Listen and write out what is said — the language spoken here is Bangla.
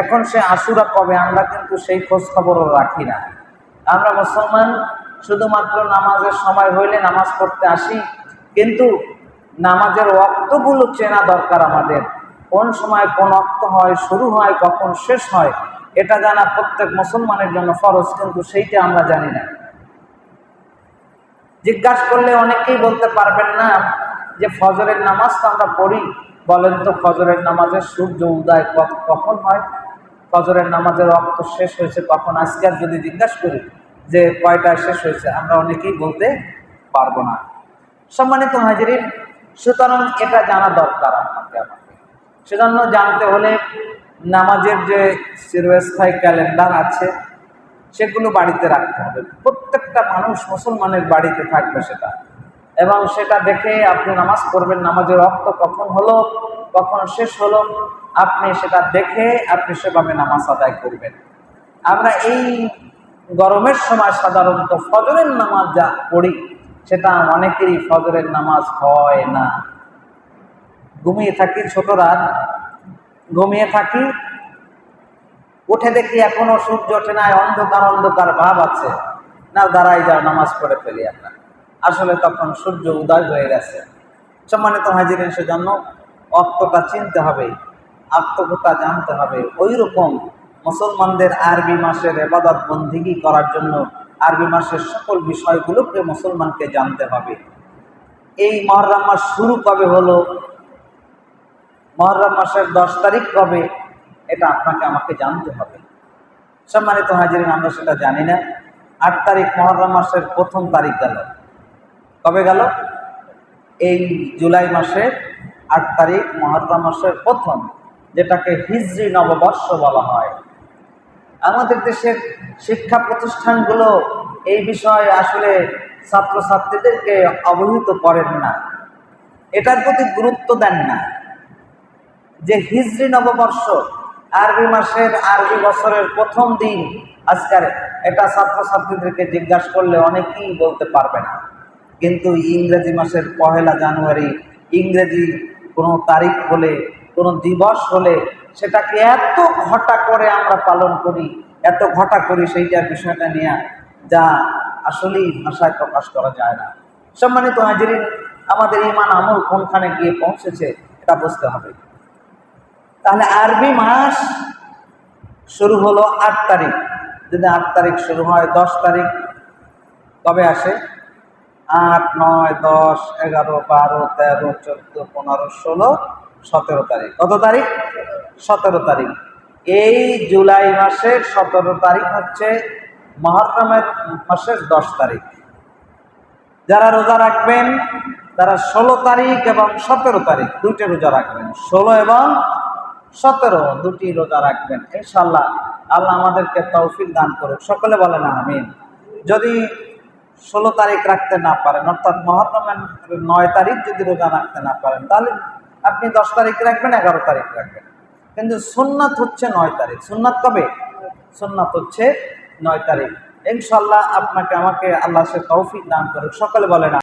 এখন সে আশুরা কবে, আমরা কিন্তু সেই খোঁজ খবরও রাখি না। আমরা মুসলমান, শুধুমাত্র নামাজের সময় হইলে নামাজ পড়তে আসি, কিন্তু নামাজের অক্তগুলো চেনা দরকার আমাদের। কোন সময় কোন অক্ত হয়, শুরু হয়, কখন শেষ হয়, এটা জানা প্রত্যেক মুসলমানের জন্য ফরজ, কিন্তু সেইটা আমরা জানি না। জিজ্ঞাসা করলে অনেকেই বলতে পারবেন না যে ফজরের নামাজ তো আমরা পড়ি বলেন তো, ফজরের নামাজের সূর্য উদয় কখন হয়? ফজরের নামাজের রক্ত শেষ হয়েছে কখন? আজকে যদি জিজ্ঞাসা করি যে কয়টায় শেষ হয়েছে, আমরা অনেকেই বলতে পারব না। সম্মানিত হাজিরিন সুতরাং এটা জানা দরকার আপনাকে আমাকে সেজন্য জানতে হলে নামাজের যে চিরস্থায়ী ক্যালেন্ডার আছে, সেগুলো বাড়িতে রাখতে হবে। প্রত্যেকটা মানুষ মুসলমানের বাড়িতে থাকবে সেটা। এবং সেটা দেখে আপনি নামাজ পড়বেন। নামাজের রক্ত কখন হলো, কখন শেষ হলো, আপনি সেটা দেখে আপনি সেভাবে নামাজ আদায় করবেন। আমরা এই গরমের সময় সাধারণত ফজরের নামাজ যা পড়ি, সেটা অনেকেরই ফজরের নামাজ হয় না। ঘুমিয়ে থাকি ছোট রাত ঘুমিয়ে থাকি, উঠে দেখি এখনও সূর্য ওঠে নাই, অন্ধকার অন্ধকার ভাব আছে। না, দাঁড়াই যাও, নামাজ পড়ে ফেলি আমরা। আসলে তখন সূর্য উদয় হয়ে গেছে। সম্মানিত হাজিরের সেজন্য অর্থটা চিনতে হবে আত্মকতা জানতে হবে। ওই রকম মুসলমানদের আরবি মাসের এবাদত বন্দিগি করার জন্য আরবি মাসের সকল বিষয়গুলোকে মুসলমানকে জানতে হবে। এই মহরম মাস শুরু কবে হলো? মহরম মাসের দশ তারিখ কবে? এটা আপনাকে আমাকে জানতে হবে। সম্মানিত হাজিরিন, আমরা সেটা জানি না। আট তারিখ মহরম মাসের প্রথম তারিখ গেল। কবে গেল? এই জুলাই মাসের আট তারিখ, মহাত্মা মাসের প্রথম, যেটাকে হিজরি নববর্ষ বলা হয়। আমাদের দেশের শিক্ষা প্রতিষ্ঠানগুলো এই বিষয়ে আসলে ছাত্রছাত্রীদেরকে অবহিত করেন না। এটার প্রতি গুরুত্ব দেন না। যে হিজরি নববর্ষ, আরবি মাসের আরবি বছরের প্রথম দিন, আজকের এটা ছাত্রছাত্রীদেরকে জিজ্ঞাসা করলে অনেকেই বলতে পারবে না। কিন্তু ইংরেজি মাসের পহেলা জানুয়ারি, ইংরেজি কোনো তারিখ হলে, কোনো দিবস হলে সেটাকে এত ঘটা করে আমরা পালন করি, এত ঘটা করি সেইটার বিষয়টা নিয়ে যা আসলেই ভাষায় প্রকাশ করা যায় না। সম্মানিত হাজিরিন, আমাদের ইমান আমল কোনখানে গিয়ে পৌঁছেছে এটা বুঝতে হবে। তাহলে আরবি মাস শুরু হলো আট তারিখ। যদি আট তারিখ শুরু হয়, দশ তারিখ কবে আসে? আট, নয়, দশ, এগারো, বারো, তেরো, চোদ্দ, পনেরো, ষোলো, সতেরো তারিখ। কত তারিখ? সতেরো তারিখ। এই জুলাই মাসের সতেরো তারিখ হচ্ছে মহরমের মাসের দশ তারিখ। যারা রোজা রাখবেন, তারা ষোলো তারিখ এবং সতেরো তারিখ দুইটা রোজা রাখবেন। ষোলো এবং সতেরো দুটি রোজা রাখবেন। ইনশাল্লাহ আল্লাহ আমাদেরকে তৌফিক দান করুক। সকলে বলেন আমিন। যদি ষোলো তারিখ রাখতে না পারেন, অর্থাৎ মহরমের নয় তারিখ যদি রোজা রাখতে না পারেন, তাহলে আপনি দশ তারিখ রাখবেন, এগারো তারিখ রাখবেন। কিন্তু সুন্নাত হচ্ছে নয় তারিখ। সুন্নাত কবে? সুন্নাত হচ্ছে নয় তারিখ। ইনশাল্লাহ আপনাকে, আমাকে আল্লাহ সে তৌফিক দান করুক। সকলে বলেন